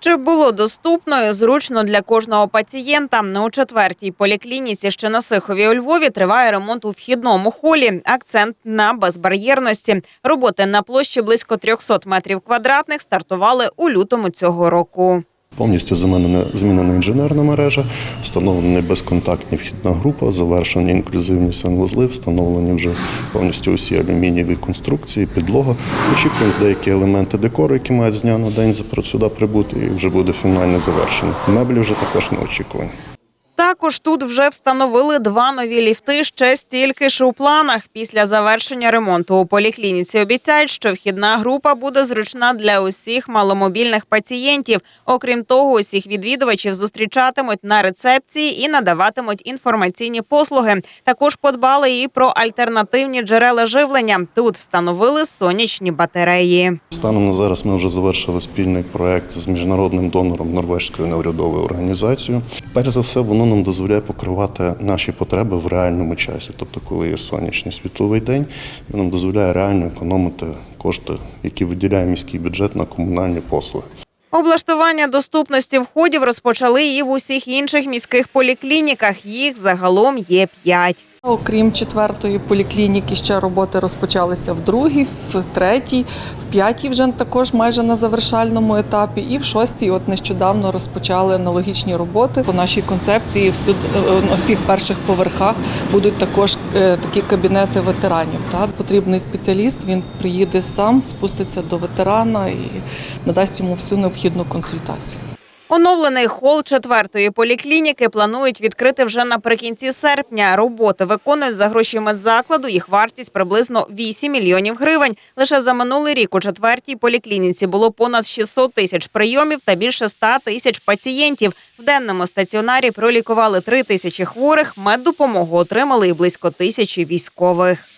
Щоб було доступно і зручно для кожного пацієнта. У четвертій поліклініці, що на Сихові у Львові, триває ремонт у вхідному холі. Акцент на безбар'єрності. Роботи на площі близько 300 метрів квадратних стартували у лютому цього року. Повністю замінена, змінена інженерна мережа, встановлена безконтактні вхідна група, завершені інклюзивні санвузли, встановлені вже повністю усі алюмінієві конструкції, підлога. Очікуємо деякі елементи декору, які мають з дня на день сюди прибути, і вже буде фінально завершено. Меблі вже також не очікувані. Також тут вже встановили два нові ліфти. Ще стільки ж у планах. Після завершення ремонту у поліклініці обіцяють, що вхідна група буде зручна для усіх маломобільних пацієнтів. Окрім того, усіх відвідувачів зустрічатимуть на рецепції і надаватимуть інформаційні послуги. Також подбали і про альтернативні джерела живлення. Тут встановили сонячні батареї. Станом на зараз ми вже завершили спільний проект з міжнародним донором Норвезькою неурядовою організацією. Перш за все, воно нам дозволяє покривати наші потреби в реальному часі. Тобто, коли є сонячний світловий день, він нам дозволяє реально економити кошти, які виділяє міський бюджет на комунальні послуги. Облаштування доступності входів розпочали і в усіх інших міських поліклініках. Їх загалом є п'ять. Окрім четвертої поліклініки, ще роботи розпочалися в другій, в третій, в п'ятій вже також майже на завершальному етапі. І в шостій, от нещодавно розпочали аналогічні роботи. По нашій концепції всюди е, на всіх перших поверхах будуть також е, такі кабінети ветеранів. Та потрібний спеціаліст. Він приїде сам, спуститься до ветерана і надасть йому всю необхідну консультацію. Оновлений хол четвертої поліклініки планують відкрити вже наприкінці серпня. Роботи виконують за гроші медзакладу. Їх вартість приблизно 8 мільйонів гривень. Лише за минулий рік у четвертій поліклініці було понад 600 тисяч прийомів та більше 100 тисяч пацієнтів. В денному стаціонарі пролікували 3 тисячі хворих. Меддопомогу отримали і близько тисячі військових.